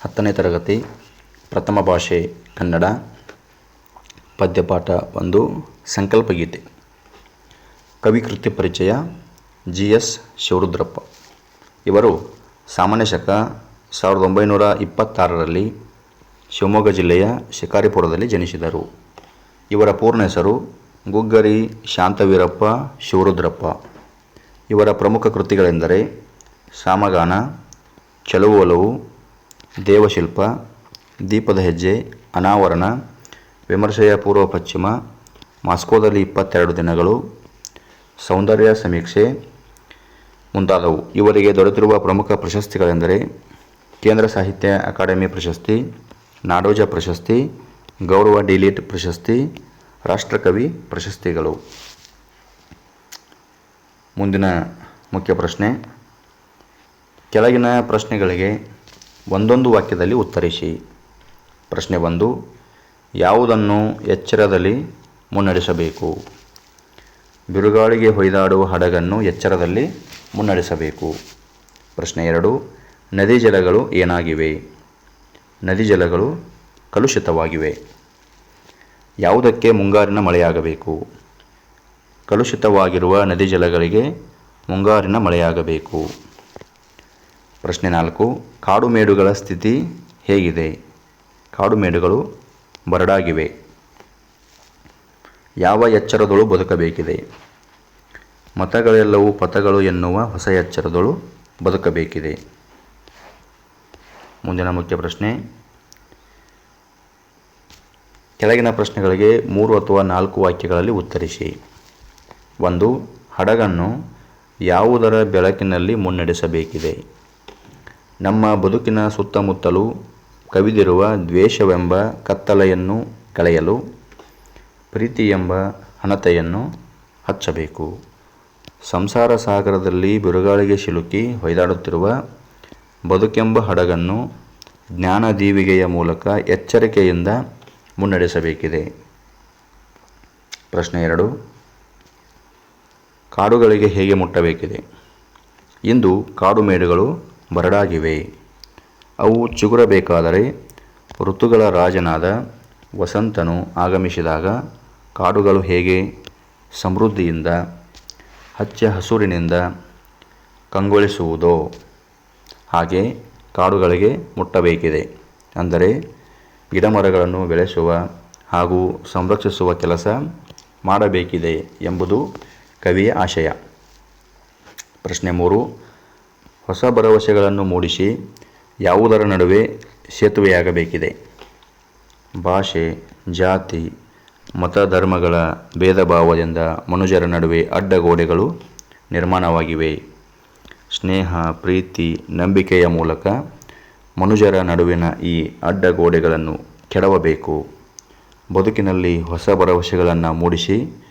ಹತ್ತನೇ ತರಗತಿ, ಪ್ರಥಮ ಭಾಷೆ, ಕನ್ನಡ, ಪದ್ಯಪಾಠ ಒಂದು, ಸಂಕಲ್ಪಗೀತೆ. ಕವಿಕೃತಿ ಪರಿಚಯ, ಜಿ ಎಸ್ ಶಿವರುದ್ರಪ್ಪ ಇವರು ಸಾಮಾನ್ಯ ಶಕ, ಸಾವಿರದ ಒಂಬೈನೂರ ಇಪ್ಪತ್ತಾರರಲ್ಲಿ ಶಿವಮೊಗ್ಗ ಜಿಲ್ಲೆಯ ಶಿಕಾರಿಪುರದಲ್ಲಿ ಜನಿಸಿದರು. ಇವರ ಪೂರ್ಣ ಹೆಸರು ಗುಗ್ಗರಿ ಶಾಂತವೀರಪ್ಪ ಶಿವರುದ್ರಪ್ಪ. ಇವರ ಪ್ರಮುಖ ಕೃತಿಗಳೆಂದರೆ ಸಾಮಗಾನ, ಚಲುವಲವು ದೇವಶಿಲ್ಪ, ದೀಪದ ಹೆಜ್ಜೆ, ಅನಾವರಣ, ವಿಮರ್ಶೆಯ ಪೂರ್ವ ಪಶ್ಚಿಮ ಮಾಸ್ಕೋದಲ್ಲಿ ಇಪ್ಪತ್ತೆರಡು ದಿನಗಳು, ಸೌಂದರ್ಯ ಸಮೀಕ್ಷೆ ಮುಂತಾದವು. ಇವರಿಗೆ ದೊರೆತಿರುವ ಪ್ರಮುಖ ಪ್ರಶಸ್ತಿಗಳೆಂದರೆ ಕೇಂದ್ರ ಸಾಹಿತ್ಯ ಅಕಾಡೆಮಿ ಪ್ರಶಸ್ತಿ, ನಾಡೋಜ ಪ್ರಶಸ್ತಿ, ಗೌರವ ಡಿಲೀಟ್ ಪ್ರಶಸ್ತಿ, ರಾಷ್ಟ್ರಕವಿ ಪ್ರಶಸ್ತಿಗಳು. ಮುಂದಿನ ಮುಖ್ಯ ಪ್ರಶ್ನೆ. ಕೆಳಗಿನ ಪ್ರಶ್ನೆಗಳಿಗೆ ಒಂದೊಂದು ವಾಕ್ಯದಲ್ಲಿ ಉತ್ತರಿಸಿ. ಪ್ರಶ್ನೆ ಒಂದು, ಯಾವುದನ್ನು ಎಚ್ಚರದಲ್ಲಿ ಮುನ್ನಡೆಸಬೇಕು? ಬಿರುಗಾಳಿಗೆ ಹೊಯ್ದಾಡುವ ಹಡಗನ್ನು ಎಚ್ಚರದಲ್ಲಿ ಮುನ್ನಡೆಸಬೇಕು. ಪ್ರಶ್ನೆ ಎರಡು, ನದಿ ಜಲಗಳು ಏನಾಗಿವೆ? ನದಿ ಜಲಗಳು ಕಲುಷಿತವಾಗಿವೆ. ಯಾವುದಕ್ಕೆ ಮುಂಗಾರಿನ ಮಳೆಯಾಗಬೇಕು? ಕಲುಷಿತವಾಗಿರುವ ನದಿ ಜಲಗಳಿಗೆ ಮುಂಗಾರಿನ ಮಳೆಯಾಗಬೇಕು. ಪ್ರಶ್ನೆ ನಾಲ್ಕು, ಕಾಡುಮೇಡುಗಳ ಸ್ಥಿತಿ ಹೇಗಿದೆ? ಕಾಡುಮೇಡುಗಳು ಬರಡಾಗಿವೆ. ಯಾವ ಎಚ್ಚರದಳು ಬದುಕಬೇಕಿದೆ? ಮತಗಳೆಲ್ಲವೂ ಪಥಗಳು ಎನ್ನುವ ಹೊಸ ಎಚ್ಚರದಳು ಬದುಕಬೇಕಿದೆ. ಮುಂದಿನ ಮುಖ್ಯ ಪ್ರಶ್ನೆ. ಕೆಳಗಿನ ಪ್ರಶ್ನೆಗಳಿಗೆ ಮೂರು ಅಥವಾ ನಾಲ್ಕು ವಾಕ್ಯಗಳಲ್ಲಿ ಉತ್ತರಿಸಿ. ಒಂದು, ಹಡಗನ್ನು ಯಾವುದರ ಬೆಳಕಿನಲ್ಲಿ ಮುನ್ನಡೆಸಬೇಕಿದೆ? ನಮ್ಮ ಬದುಕಿನ ಸುತ್ತಮುತ್ತಲು ಕವಿದಿರುವ ದ್ವೇಷವೆಂಬ ಕತ್ತಲೆಯನ್ನು ಕಳೆಯಲು ಪ್ರೀತಿ ಎಂಬ ಹಣತೆಯನ್ನು ಹಚ್ಚಬೇಕು. ಸಂಸಾರ ಸಾಗರದಲ್ಲಿ ಬಿರುಗಾಳಿಗೆ ಸಿಲುಕಿ ಹೊಯ್ದಾಡುತ್ತಿರುವ ಬದುಕೆಂಬ ಹಡಗನ್ನು ಜ್ಞಾನ ದೀವಿಗೆಯ ಮೂಲಕ ಎಚ್ಚರಿಕೆಯಿಂದ ಮುನ್ನಡೆಸಬೇಕಿದೆ. ಪ್ರಶ್ನೆ ಎರಡು. ಕಾಡುಗಳಿಗೆ ಹೇಗೆ ಮುಟ್ಟಬೇಕಿದೆ? ಇಂದು ಕಾಡು ಮೇಡುಗಳು ಬರಡಾಗಿವೆ ಅವು ಚಿಗುರಬೇಕಾದರೆ ಋತುಗಳ ರಾಜನಾದ ವಸಂತನು ಆಗಮಿಸಿದಾಗ ಕಾಡುಗಳು ಹೇಗೆ? ಸಮೃದ್ಧಿಯಿಂದ, ಹಚ್ಚ ಹಸುರಿನಿಂದ ಕಂಗೊಳಿಸುವುದೋ? ಹಾಗೆ ಕಾಡುಗಳಿಗೆ ಮುಟ್ಟಬೇಕಿದೆ. ಅಂದರೆ ಗಿಡಮರಗಳನ್ನು ಬೆಳೆಸುವ ಹಾಗೂ ಸಂರಕ್ಷಿಸುವ ಕೆಲಸ ಮಾಡಬೇಕಿದೆ ಎಂಬುದು ಕವಿಯ ಆಶಯ. ಪ್ರಶ್ನೆ ಮೂರು. ಹೊಸ ಭರವಸೆಗಳನ್ನು ಮೂಡಿಸಿ ಯಾವುದರ ನಡುವೆ ಸೇತುವೆಯಾಗಬೇಕಿದೆ. ಭಾಷೆ, ಜಾತಿ ಮತ ಧರ್ಮಗಳ ಭೇದ ಭಾವದಿಂದ ಮನುಜರ ನಡುವೆ ಅಡ್ಡಗೋಡೆಗಳು ನಿರ್ಮಾಣವಾಗಿವೆ. ಸ್ನೇಹ, ಪ್ರೀತಿ, ನಂಬಿಕೆಯ ಮೂಲಕ ಮನುಜರ ನಡುವಿನ ಈ ಅಡ್ಡಗೋಡೆಗಳನ್ನು ಕೆಡವಬೇಕು. ಬದುಕಿನಲ್ಲಿ ಹೊಸ ಭರವಸೆಗಳನ್ನು ಮೂಡಿಸಿ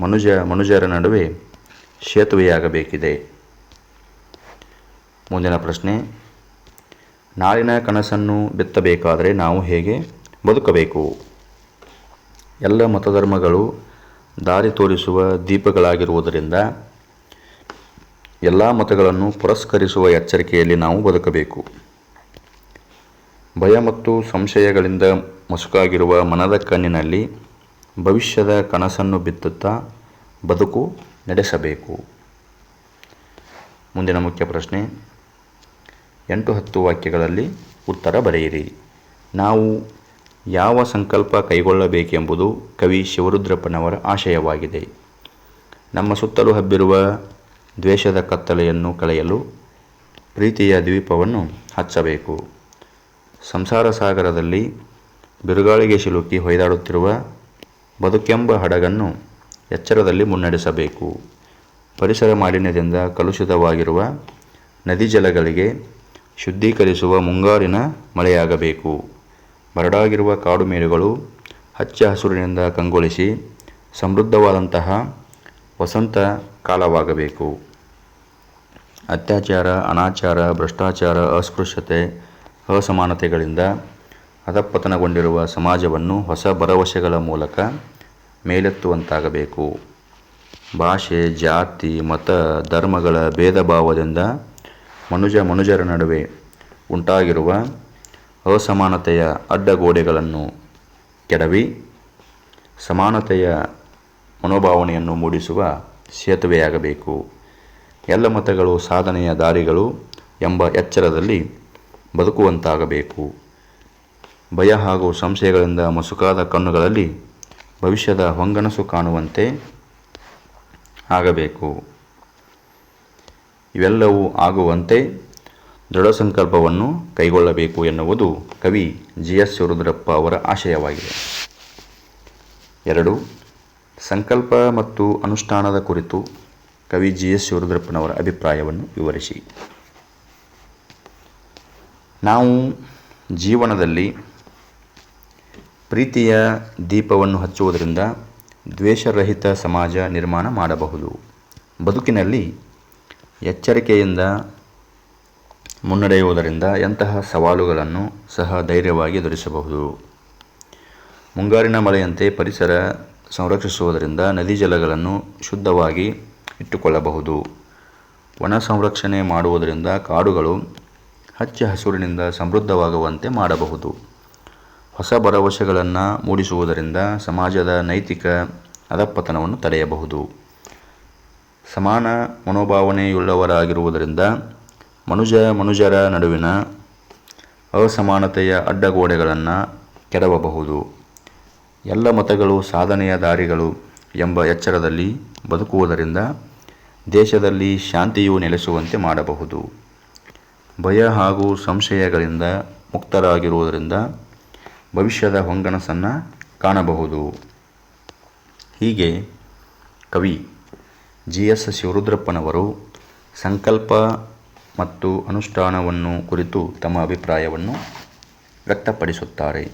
ಮನುಜ ಮನುಜರ ನಡುವೆ ಸೇತುವೆಯಾಗಬೇಕಿದೆ. ಮುಂದಿನ ಪ್ರಶ್ನೆ ನಾಳಿನ ಕನಸನ್ನು ಬಿತ್ತಬೇಕಾದರೆ ನಾವು ಹೇಗೆ ಬದುಕಬೇಕು? ಎಲ್ಲ ಮತಧರ್ಮಗಳು ದಾರಿ ತೋರಿಸುವ ದೀಪಗಳಾಗಿರುವುದರಿಂದ ಎಲ್ಲ ಮತಗಳನ್ನು ಪುರಸ್ಕರಿಸುವ ಎಚ್ಚರಿಕೆಯಲ್ಲಿ ನಾವು ಬದುಕಬೇಕು. ಭಯ ಮತ್ತು ಸಂಶಯಗಳಿಂದ ಮಸುಕಾಗಿರುವ ಮನದ ಕಣ್ಣಿನಲ್ಲಿ ಭವಿಷ್ಯದ ಕನಸನ್ನು ಬಿತ್ತುತ್ತಾ ಬದುಕು ನಡೆಸಬೇಕು. ಮುಂದಿನ ಮುಖ್ಯ ಪ್ರಶ್ನೆ ಎಂಟು ಹತ್ತು ವಾಕ್ಯಗಳಲ್ಲಿ ಉತ್ತರ ಬರೆಯಿರಿ. ನಾವು ಯಾವ ಸಂಕಲ್ಪ ಕೈಗೊಳ್ಳಬೇಕೆಂಬುದು ಕವಿ ಶಿವರುದ್ರಪ್ಪನವರ ಆಶಯವಾಗಿದೆ. ನಮ್ಮ ಸುತ್ತಲೂ ಹಬ್ಬಿರುವ ದ್ವೇಷದ ಕತ್ತಲೆಯನ್ನು ಕಳೆಯಲು ಪ್ರೀತಿಯ ದ್ವೀಪವನ್ನು ಹಚ್ಚಬೇಕು. ಸಂಸಾರ ಸಾಗರದಲ್ಲಿ ಬಿರುಗಾಳಿಗೆ ಸಿಲುಕಿ ಹೊಯ್ದಾಡುತ್ತಿರುವ ಬದುಕೆಂಬ ಹಡಗನ್ನು ಎಚ್ಚರದಲ್ಲಿ ಮುನ್ನಡೆಸಬೇಕು. ಪರಿಸರ ಮಾಲಿನ್ಯದಿಂದ ಕಲುಷಿತವಾಗಿರುವ ನದಿ ಜಲಗಳಿಗೆ ಶುದ್ಧೀಕರಿಸುವ ಮುಂಗಾರಿನ ಮಳೆಯಾಗಬೇಕು. ಬರಡಾಗಿರುವ ಕಾಡು ಮೇಡುಗಳು ಹಚ್ಚ ಹಸುರಿನಿಂದ ಕಂಗೊಳಿಸಿ ಸಮೃದ್ಧವಾದಂತಹ ವಸಂತ ಕಾಲವಾಗಬೇಕು. ಅತ್ಯಾಚಾರ, ಅನಾಚಾರ, ಭ್ರಷ್ಟಾಚಾರ, ಅಸ್ಪೃಶ್ಯತೆ, ಅಸಮಾನತೆಗಳಿಂದ ಅಧಪತನಗೊಂಡಿರುವ ಸಮಾಜವನ್ನು ಹೊಸ ಭರವಸೆಗಳ ಮೂಲಕ ಮೇಲೆತ್ತುವಂತಾಗಬೇಕು. ಭಾಷೆ, ಜಾತಿ, ಮತ, ಧರ್ಮಗಳ ಭೇದ ಭಾವದಿಂದ ಮನುಜ ಮನುಜರ ನಡುವೆ ಉಂಟಾಗಿರುವ ಅಸಮಾನತೆಯ ಅಡ್ಡಗೋಡೆಗಳನ್ನು ಕೆಡವಿ ಸಮಾನತೆಯ ಮನೋಭಾವನೆಯನ್ನು ಮೂಡಿಸುವ ಸೇತುವೆಯಾಗಬೇಕು. ಎಲ್ಲ ಮತಗಳು ಸಾಧನೆಯ ದಾರಿಗಳು ಎಂಬ ಎಚ್ಚರದಲ್ಲಿ ಬದುಕುವಂತಾಗಬೇಕು. ಭಯ ಹಾಗೂ ಸಂಶಯಗಳಿಂದ ಮಸುಕಾದ ಕಣ್ಣುಗಳಲ್ಲಿ ಭವಿಷ್ಯದ ಹೊಂಗನಸು ಕಾಣುವಂತೆ ಆಗಬೇಕು. ಇವೆಲ್ಲವೂ ಆಗುವಂತೆ ದೃಢ ಸಂಕಲ್ಪವನ್ನು ಕೈಗೊಳ್ಳಬೇಕು ಎನ್ನುವುದು ಕವಿ ಜಿ ಎಸ್ ಶಿವರುದ್ರಪ್ಪ ಅವರ ಆಶಯವಾಗಿದೆ. ಎರಡು, ಸಂಕಲ್ಪ ಮತ್ತು ಅನುಷ್ಠಾನದ ಕುರಿತು ಕವಿ ಜಿ ಎಸ್ ಶಿವರುದ್ರಪ್ಪನವರ ಅಭಿಪ್ರಾಯವನ್ನು ವಿವರಿಸಿ. ನಾವು ಜೀವನದಲ್ಲಿ ಪ್ರೀತಿಯ ದೀಪವನ್ನು ಹಚ್ಚುವುದರಿಂದ ದ್ವೇಷರಹಿತ ಸಮಾಜ ನಿರ್ಮಾಣ ಮಾಡಬಹುದು. ಬದುಕಿನಲ್ಲಿ ಎಚ್ಚರಿಕೆಯಿಂದ ಮುನ್ನಡೆಯುವುದರಿಂದ ಎಂತಹ ಸವಾಲುಗಳನ್ನು ಸಹ ಧೈರ್ಯವಾಗಿ ಎದುರಿಸಬಹುದು. ಮುಂಗಾರಿನ ಮಳೆಯಂತೆ ಪರಿಸರ ಸಂರಕ್ಷಿಸುವುದರಿಂದ ನದಿ ಜಲಗಳನ್ನು ಶುದ್ಧವಾಗಿ ಇಟ್ಟುಕೊಳ್ಳಬಹುದು. ವನ ಸಂರಕ್ಷಣೆ ಮಾಡುವುದರಿಂದ ಕಾಡುಗಳು ಹಚ್ಚ ಹಸುರಿನಿಂದ ಸಮೃದ್ಧವಾಗುವಂತೆ ಮಾಡಬಹುದು. ಹೊಸ ಭರವಸೆಗಳನ್ನು ಮೂಡಿಸುವುದರಿಂದ ಸಮಾಜದ ನೈತಿಕ ಅಧಪತನವನ್ನು ತಡೆಯಬಹುದು. ಸಮಾನ ಮನೋಭಾವನೆಯುಳ್ಳವರಾಗಿರುವುದರಿಂದ ಮನುಜ ಮನುಜರ ನಡುವಿನ ಅಸಮಾನತೆಯ ಅಡ್ಡಗೋಡೆಗಳನ್ನು ಕೆಡವಬಹುದು. ಎಲ್ಲ ಮತಗಳು ಸಾಧನೆಯ ದಾರಿಗಳು ಎಂಬ ಎಚ್ಚರದಲ್ಲಿ ಬದುಕುವುದರಿಂದ ದೇಶದಲ್ಲಿ ಶಾಂತಿಯು ನೆಲೆಸುವಂತೆ ಮಾಡಬಹುದು. ಭಯ ಹಾಗೂ ಸಂಶಯಗಳಿಂದ ಮುಕ್ತರಾಗಿರುವುದರಿಂದ ಭವಿಷ್ಯದ ಹೊಂಗನಸನ್ನು ಕಾಣಬಹುದು. ಹೀಗೆ ಕವಿ ಜಿ ಎಸ್ ಶಿವರುದ್ರಪ್ಪನವರು ಸಂಕಲ್ಪ ಮತ್ತು ಅನುಷ್ಠಾನವನ್ನು ಕುರಿತು ತಮ್ಮ ಅಭಿಪ್ರಾಯವನ್ನು ವ್ಯಕ್ತಪಡಿಸುತ್ತಾರೆ.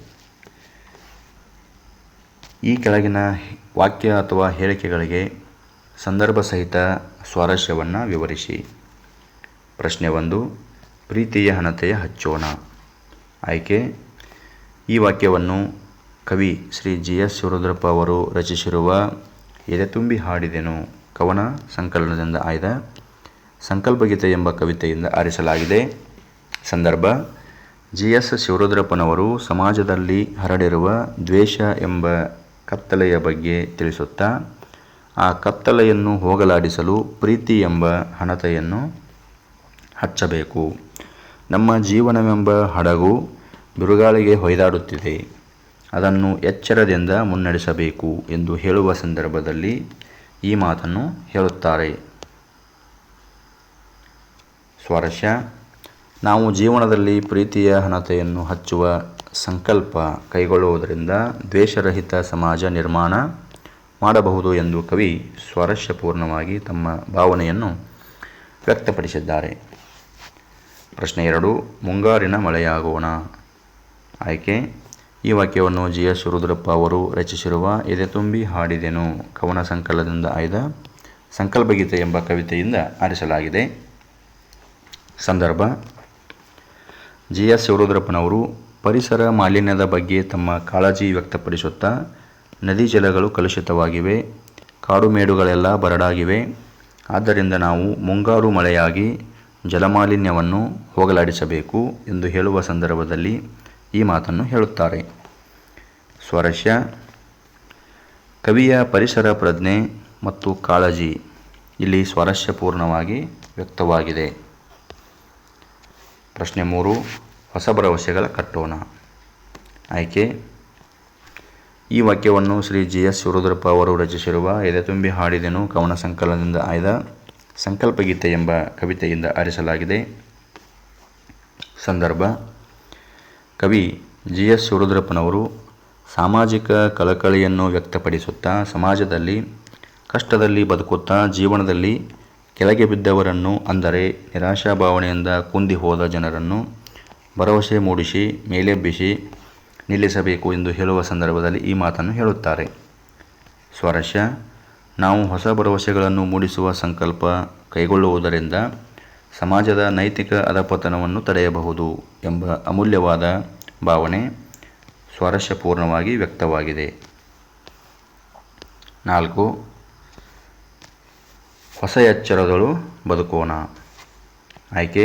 ಈ ಕೆಳಗಿನ ವಾಕ್ಯ ಅಥವಾ ಹೇಳಿಕೆಗಳಿಗೆ ಸಂದರ್ಭ ಸಹಿತ ಸ್ವಾರಸ್ಯವನ್ನು ವಿವರಿಸಿ. ಪ್ರಶ್ನೆ ಒಂದು, ಪ್ರೀತಿಯ ಹಣತೆಯ ಹಚ್ಚೋಣ. ಆಯ್ಕೆ, ಈ ವಾಕ್ಯವನ್ನು ಕವಿ ಶ್ರೀ ಜಿ ಎಸ್ ಶಿವರುದ್ರಪ್ಪ ಅವರು ರಚಿಸಿರುವ ಎದೆ ತುಂಬಿ ಹಾಡಿದೆನು. ಕವನ ಸಂಕಲನದಿಂದ ಆಯ್ದ ಸಂಕಲ್ಪಗೀತೆ ಎಂಬ ಕವಿತೆಯಿಂದ ಆರಿಸಲಾಗಿದೆ. ಸಂದರ್ಭ, ಜಿ ಎಸ್ ಶಿವರುದ್ರಪ್ಪನವರು ಸಮಾಜದಲ್ಲಿ ಹರಡಿರುವ ದ್ವೇಷ ಎಂಬ ಕತ್ತಲೆಯ ಬಗ್ಗೆ ತಿಳಿಸುತ್ತಾ, ಆ ಕತ್ತಲೆಯನ್ನು ಹೋಗಲಾಡಿಸಲು ಪ್ರೀತಿ ಎಂಬ ಹಣತೆಯನ್ನು ಹಚ್ಚಬೇಕು. ನಮ್ಮ ಜೀವನವೆಂಬ ಹಡಗು ಬಿರುಗಾಳಿಗೆ ಹೊಯ್ದಾಡುತ್ತಿದೆ. ಅದನ್ನು ಎಚ್ಚರದಿಂದ ಮುನ್ನಡೆಸಬೇಕು ಎಂದು ಹೇಳುವ ಸಂದರ್ಭದಲ್ಲಿ ಈ ಮಾತನ್ನು ಹೇಳುತ್ತಾರೆ. ಸ್ವಾರಸ್ಯ. ನಾವು ಜೀವನದಲ್ಲಿ ಪ್ರೀತಿಯ ಹಣತೆಯನ್ನು ಹಚ್ಚುವ ಸಂಕಲ್ಪ ಕೈಗೊಳ್ಳುವುದರಿಂದ ದ್ವೇಷರಹಿತ ಸಮಾಜ ನಿರ್ಮಾಣ ಮಾಡಬಹುದು ಎಂದು ಕವಿ ಸ್ವಾರಸ್ಯಪೂರ್ಣವಾಗಿ ತಮ್ಮ ಭಾವನೆಯನ್ನು ವ್ಯಕ್ತಪಡಿಸಿದ್ದಾರೆ. ಪ್ರಶ್ನೆ ಎರಡು, ಮುಂಗಾರಿನ ಮಳೆಯಾಗೋಣ. ಆಯ್ಕೆ ಈ ವಾಕ್ಯವನ್ನು ಜಿ ಎಸ್ ರುದ್ರಪ್ಪ ಅವರು ರಚಿಸಿರುವ ಎದೆ ತುಂಬಿ ಹಾಡಿದೆನು ಕವನ ಸಂಕಲನದಿಂದ ಆಯ್ದ ಸಂಕಲ್ಪಗೀತೆ ಎಂಬ ಕವಿತೆಯಿಂದ ಆರಿಸಲಾಗಿದೆ. ಸಂದರ್ಭ. ಜಿ ಎಸ್ ಶಿವರುದ್ರಪ್ಪನವರು ಪರಿಸರ ಮಾಲಿನ್ಯದ ಬಗ್ಗೆ ತಮ್ಮ ಕಾಳಜಿ ವ್ಯಕ್ತಪಡಿಸುತ್ತಾ ನದಿ ಜಲಗಳು ಕಲುಷಿತವಾಗಿವೆ ಕಾಡುಮೇಡುಗಳೆಲ್ಲ ಬರಡಾಗಿವೆ. ಆದ್ದರಿಂದ ನಾವು ಮುಂಗಾರು ಮಳೆಯಾಗಿ ಜಲಮಾಲಿನ್ಯವನ್ನು ಹೋಗಲಾಡಿಸಬೇಕು ಎಂದು ಹೇಳುವ ಸಂದರ್ಭದಲ್ಲಿ ಈ ಮಾತನ್ನು ಹೇಳುತ್ತಾರೆ. ಸ್ವಾರಸ್ಯ ಕವಿಯ ಪರಿಸರ ಪ್ರಜ್ಞೆ ಮತ್ತು ಕಾಳಜಿ ಇಲ್ಲಿ ಸ್ವಾರಸ್ಯಪೂರ್ಣವಾಗಿ ವ್ಯಕ್ತವಾಗಿದೆ. ಪ್ರಶ್ನೆ ಮೂರು, ಹೊಸ ಭರವಸೆಗಳ ಕಟ್ಟೋಣ. ಆಯ್ಕೆ, ಈ ವಾಕ್ಯವನ್ನು ಶ್ರೀ ಜಿ ಎಸ್ ಶಿವರುದ್ರಪ್ಪ ಅವರು ರಚಿಸಿರುವ ಎದೆತುಂಬಿ ಹಾಡಿದೆನು ಕವನ ಸಂಕಲನದಿಂದ ಆಯ್ದ ಸಂಕಲ್ಪಗೀತೆ ಎಂಬ ಕವಿತೆಯಿಂದ ಆರಿಸಲಾಗಿದೆ. ಸಂದರ್ಭ ಕವಿ ಜಿ ಎಸ್ ಸುರುದ್ರಪ್ಪನವರು ಸಾಮಾಜಿಕ ಕಳಕಳಿಯನ್ನು ವ್ಯಕ್ತಪಡಿಸುತ್ತಾ ಸಮಾಜದಲ್ಲಿ, ಕಷ್ಟದಲ್ಲಿ ಬದುಕುತ್ತಾ ಜೀವನದಲ್ಲಿ ಕೆಳಗೆ ಬಿದ್ದವರನ್ನು ಅಂದರೆ ನಿರಾಶಾ ಭಾವನೆಯಿಂದ ಕುಂದಿ ಹೋದ ಜನರನ್ನು ಭರವಸೆ ಮೂಡಿಸಿ ಮೇಲೆಬ್ಬಿಸಿ ನಿಲ್ಲಿಸಬೇಕು ಎಂದು ಹೇಳುವ ಸಂದರ್ಭದಲ್ಲಿ ಈ ಮಾತನ್ನು ಹೇಳುತ್ತಾರೆ. ಸ್ವರಸ್ಯ, ನಾವು ಹೊಸ ಭರವಸೆಗಳನ್ನು ಮೂಡಿಸುವ ಸಂಕಲ್ಪ ಕೈಗೊಳ್ಳುವುದರಿಂದ ಸಮಾಜದ ನೈತಿಕ ಅಧಪತನವನ್ನು ತಡೆಯಬಹುದು ಎಂಬ ಅಮೂಲ್ಯವಾದ ಭಾವನೆ ಸ್ವಾರಸ್ಯಪೂರ್ಣವಾಗಿ ವ್ಯಕ್ತವಾಗಿದೆ. ನಾಲ್ಕು, ಹೊಸ ಎಚ್ಚರಗಳು ಬದುಕೋಣ. ಆಯ್ಕೆ,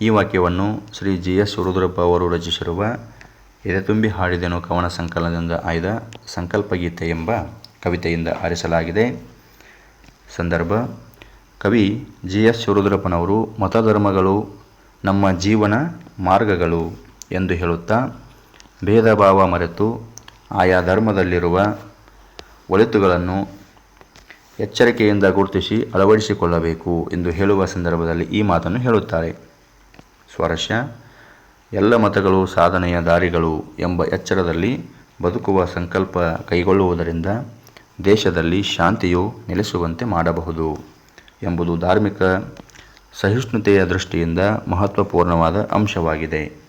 ಈ ವಾಕ್ಯವನ್ನು ಶ್ರೀ ಜಿ ಎಸ್ ರುದ್ರಪ್ಪ ಅವರು ರಚಿಸಿರುವ ಎದೆತುಂಬಿ ಹಾಡಿದೆನು ಕವನ ಸಂಕಲನದಿಂದ ಆಯ್ದ ಸಂಕಲ್ಪಗೀತೆ ಎಂಬ ಕವಿತೆಯಿಂದ ಆರಿಸಲಾಗಿದೆ. ಸಂದರ್ಭ ಕವಿ ಜಿ ಎಸ್ ಶಿವರುದ್ರಪ್ಪನವರು ಮತಧರ್ಮಗಳು ನಮ್ಮ ಜೀವನ ಮಾರ್ಗಗಳು ಎಂದು ಹೇಳುತ್ತಾ, ಭೇದ ಭಾವ ಮರೆತು ಆಯಾ ಧರ್ಮದಲ್ಲಿರುವ ಒಳಿತುಗಳನ್ನು ಎಚ್ಚರಿಕೆಯಿಂದ ಗುರುತಿಸಿ ಅಳವಡಿಸಿಕೊಳ್ಳಬೇಕು ಎಂದು ಹೇಳುವ ಸಂದರ್ಭದಲ್ಲಿ ಈ ಮಾತನ್ನು ಹೇಳುತ್ತಾರೆ. ಸ್ವಾರಸ್ಯ, ಎಲ್ಲ ಮತಗಳು ಸಾಧನೆಯ ದಾರಿಗಳು ಎಂಬ ಎಚ್ಚರದಲ್ಲಿ ಬದುಕುವ ಸಂಕಲ್ಪ ಕೈಗೊಳ್ಳುವುದರಿಂದ ದೇಶದಲ್ಲಿ ಶಾಂತಿಯು ನೆಲೆಸುವಂತೆ ಮಾಡಬಹುದು. ಎಂಬುದು ಧಾರ್ಮಿಕ ಸಹಿಷ್ಣುತೆಯ ದೃಷ್ಟಿಯಿಂದ ಮಹತ್ವಪೂರ್ಣವಾದ ಅಂಶವಾಗಿದೆ.